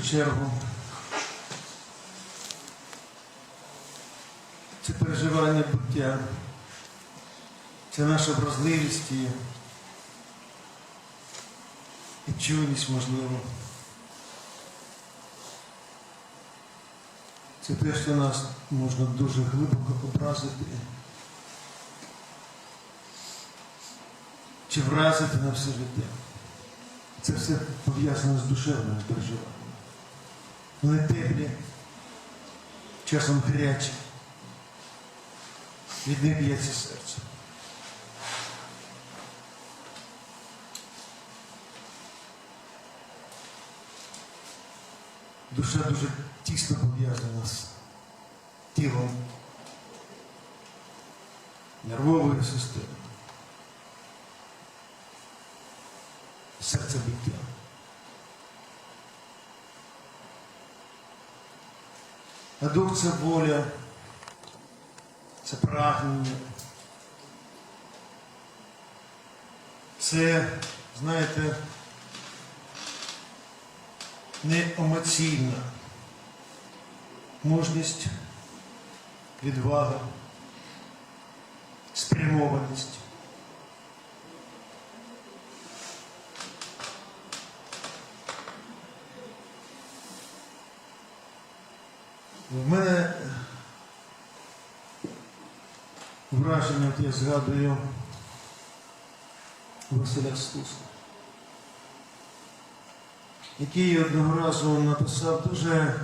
чергу це переживання буття, це наша вразливість і, і можливо. Це те, що нас можна дуже глибоко образити. Чи вразити на все життя. Це все пов'язано з душевними переживаннями. Вони теплі, часом гарячі. Від них б'ється серце. Душа дуже тісно пов'язана з тілом, нервовою системою. серцебиття. А дух це воля, це прагнення. Це, знаєте, не емоційна мужність, відвага, спрямованість. В мене враження, от я згадую Василя Стуса, який одного разу написав дуже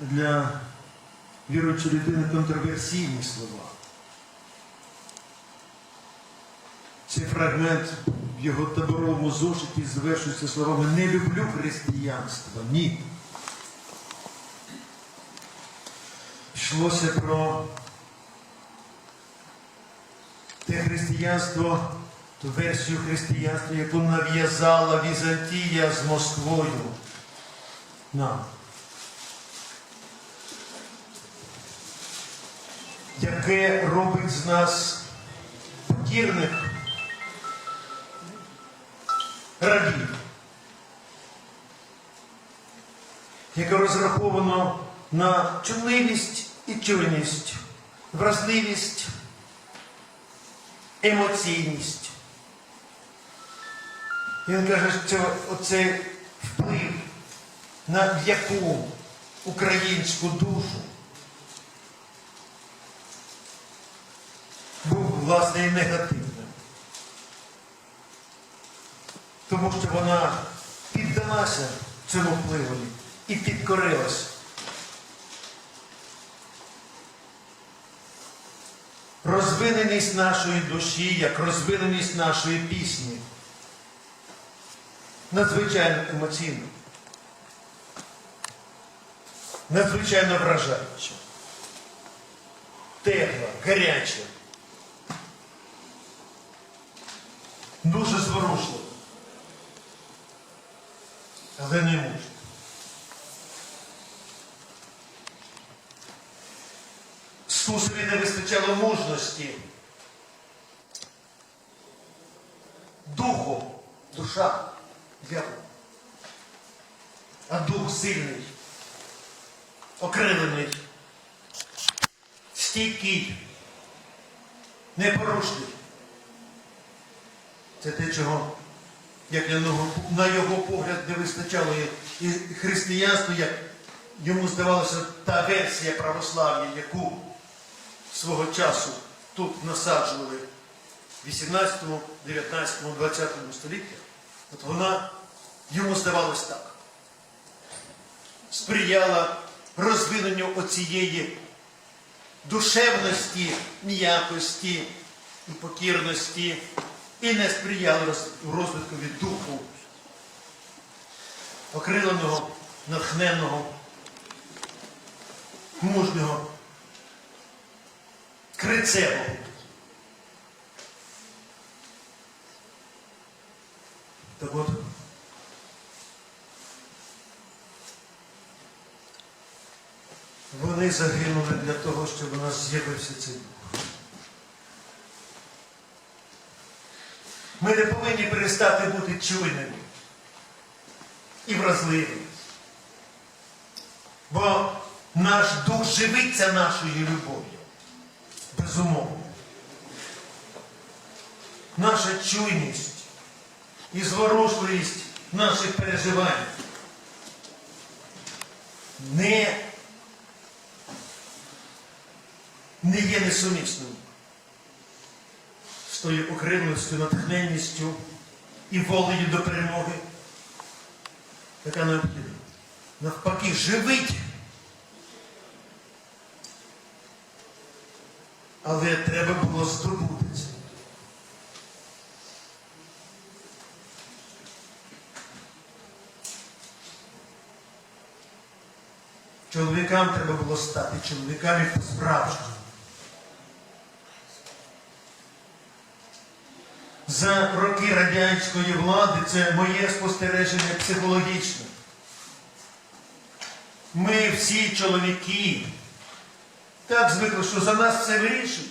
для віруючої людини контроверсійні слова. Цей фрагмент в його таборовому зошиті завершується словами Не люблю християнство. Ні. Йшлося про те християнство, ту версію християнства, яку нав'язала Візантія з Москвою нам. Яке робить з нас покірних рабів, яке розраховано на чутливість і чуйність, вразливість, емоційність. Він каже, що оцей вплив на яку українську душу був власне і негативним. Тому що вона піддалася цьому впливу і підкорилась. Розвиненість нашої душі, як розвиненість нашої пісні. Надзвичайно емоційно. Надзвичайно вражаюча. Тепла, гаряча. Дуже зворушлива але не може. Стусові не вистачало мужності. Духу, душа, віра. А дух сильний, окрилений, стійкий, непорушний. Це те, чого як на його, погляд не вистачало і, християнство, як йому здавалося, та версія православ'я, яку свого часу тут насаджували в 18, 19, 20 століттях, от вона йому здавалось так. Сприяла розвиненню оцієї душевності, м'якості і покірності і не сприяли розвитку від духу, окриленого, натхненного, мужнього, крицевого. Так от, вони загинули для того, щоб у нас з'явився цей дух. Ми не повинні перестати бути чуйними. і вразливий. Бо наш дух живиться нашою любов'ю. Безумовно. Наша чуйність і зворушливість наших переживань не, не є несумісним з тою окремленістю, натхненністю і волею до перемоги, яка необхідна. Навпаки, живить. Але треба було здобути це. Чоловікам треба було стати чоловіками по-справжньому. За роки радянської влади це моє спостереження психологічне. Ми всі чоловіки так звикли, що за нас все вирішують.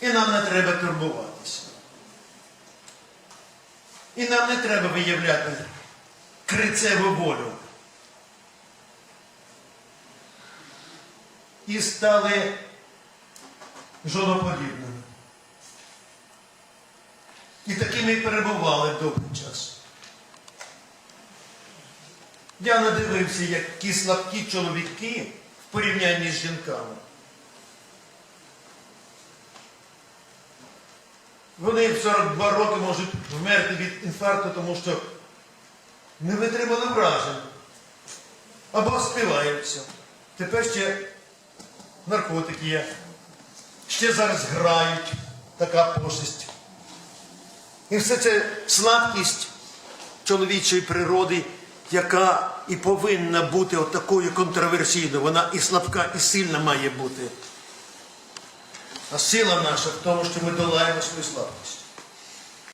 І нам не треба турбуватися. І нам не треба виявляти крицеву волю. І стали жоноподібними. І такими і перебували довгий час. Я надивився, як ті слабкі чоловіки порівнянні з жінками. Вони в 42 роки можуть вмерти від інфаркту, тому що не витримали вражень. Або співаються. Тепер ще наркотики є. Ще зараз грають така пошесть. І все це слабкість чоловічої природи, яка і повинна бути отакою контроверсійною. Вона і слабка, і сильна має бути. А сила наша в тому, що ми долаємо свою слабкість.